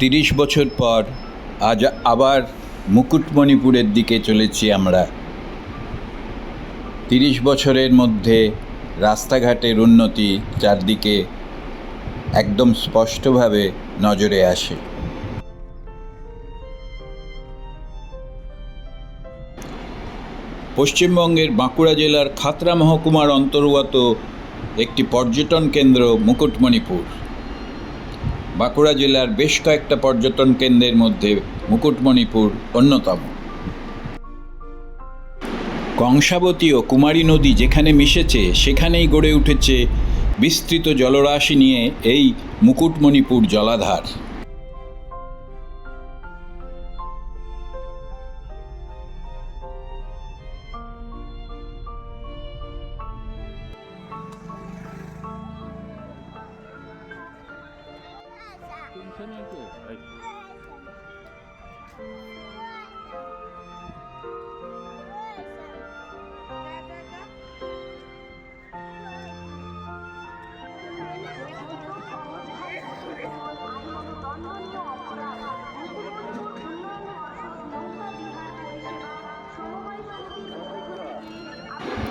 তিরিশ বছর পর আজ আবার মুকুটমণিপুরের দিকে চলেছি আমরা। তিরিশ বছরের মধ্যে রাস্তাঘাটের উন্নতি চারদিকে একদম স্পষ্টভাবে নজরে আসে। পশ্চিমবঙ্গের বাঁকুড়া জেলার খাতরা মহকুমার অন্তর্গত একটি পর্যটন কেন্দ্র মুকুটমণিপুর। বাঁকুড়া জেলার বেশ কয়েকটা পর্যটন কেন্দ্রের মধ্যে মুকুটমণিপুর অন্যতম। কংসাবতী ও কুমারী নদী যেখানে মিশেছে, সেখানেই গড়ে উঠেছে বিস্তৃত জলরাশি নিয়ে এই মুকুটমণিপুর জলাধার।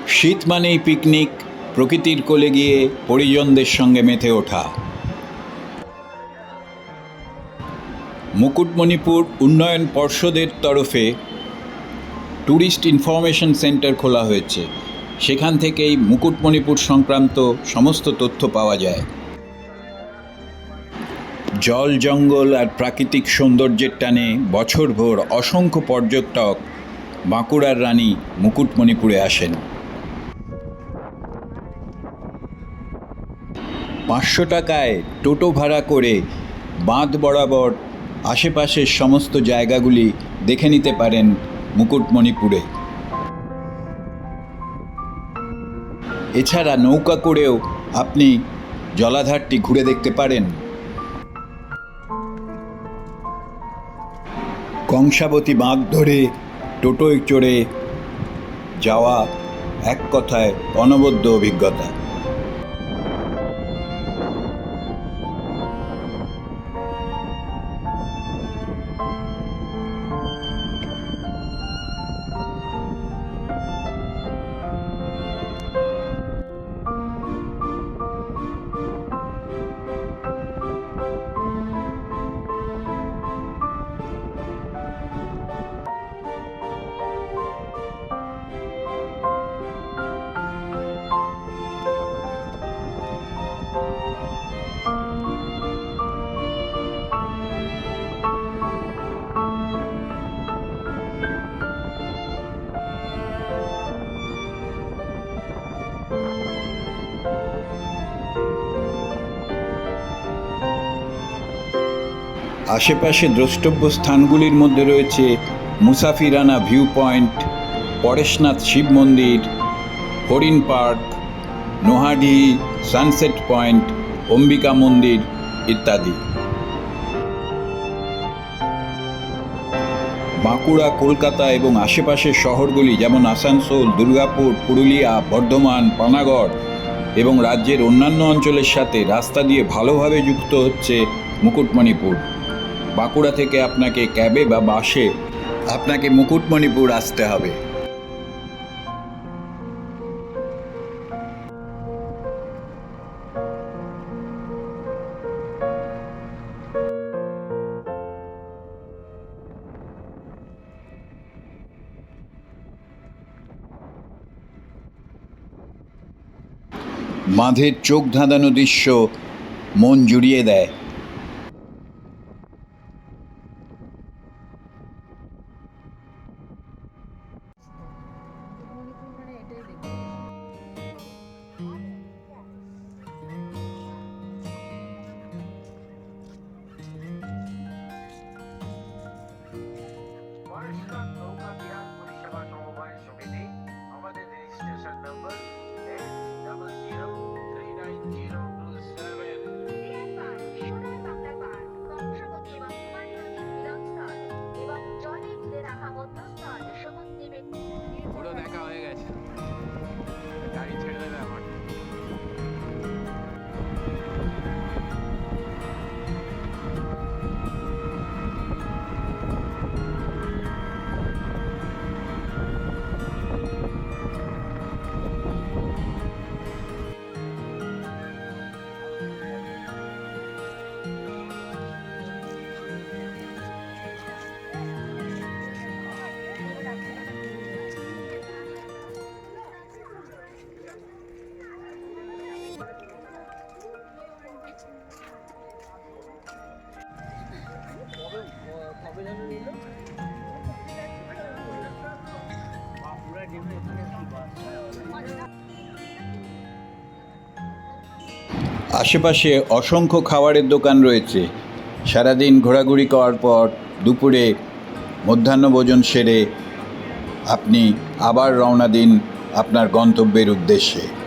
শীত মানেই পিকনিক প্রকৃতির কোলে গিয়ে পরিজনদের সঙ্গে মেতে ওঠা। মুকুটমণিপুর উন্নয়ন পর্ষদের তরফে ট্যুরিস্ট ইনফরমেশন সেন্টার খোলা হয়েছে। সেখান থেকেই মুকুটমণিপুর সংক্রান্ত সমস্ত তথ্য পাওয়া যায়। জল, জঙ্গল আর প্রাকৃতিক সৌন্দর্যের টানে বছরভর অসংখ্য পর্যটক বাঁকুড়ার রানী মুকুটমণিপুরে আসেন। পাঁচশো টাকায় টোটো ভাড়া করে বাঁধ বরাবর আশেপাশের সমস্ত জায়গাগুলি দেখে নিতে পারেন মুকুটমণিপুরে। এছাড়া নৌকা করেও আপনি জলাধারটি ঘুরে দেখতে পারেন। কংসাবতী বাঁধ ধরে টোটোয় চড়ে যাওয়া এক কথায় অনবদ্য অভিজ্ঞতা। আশেপাশে দ্রষ্টব্য স্থানগুলির মধ্যে রয়েছে মুসাফিরানা ভিউ পয়েন্ট পরেশনাথ শিব মন্দির, হরিণ park, Nohadi sunset point, Ambika মন্দির ইত্যাদি। বাঁকুড়া, কলকাতা এবং আশেপাশের শহরগুলি যেমন আসানসোল, দুর্গাপুর, পুরুলিয়া, বর্ধমান, পানাগড় এবং রাজ্যের অন্যান্য অঞ্চলের সাথে রাস্তা দিয়ে ভালোভাবে যুক্ত হচ্ছে মুকুটমণিপুর। বাঁকুড়া থেকে আপনাকে ক্যাবে বা বাসে আপনাকে মুকুটমণিপুর আসতে হবে। বাঁধের চোখ ধাঁধানো দৃশ্য মন জুড়িয়ে দেয়। আশেপাশে অসংখ্য খাবারের দোকান রয়েছে। সারাদিন ঘোরাঘুরি করার পর দুপুরে মধ্যাহ্নভোজন সেরে আপনি আবার রওনা দিন আপনার গন্তব্যের উদ্দেশ্যে।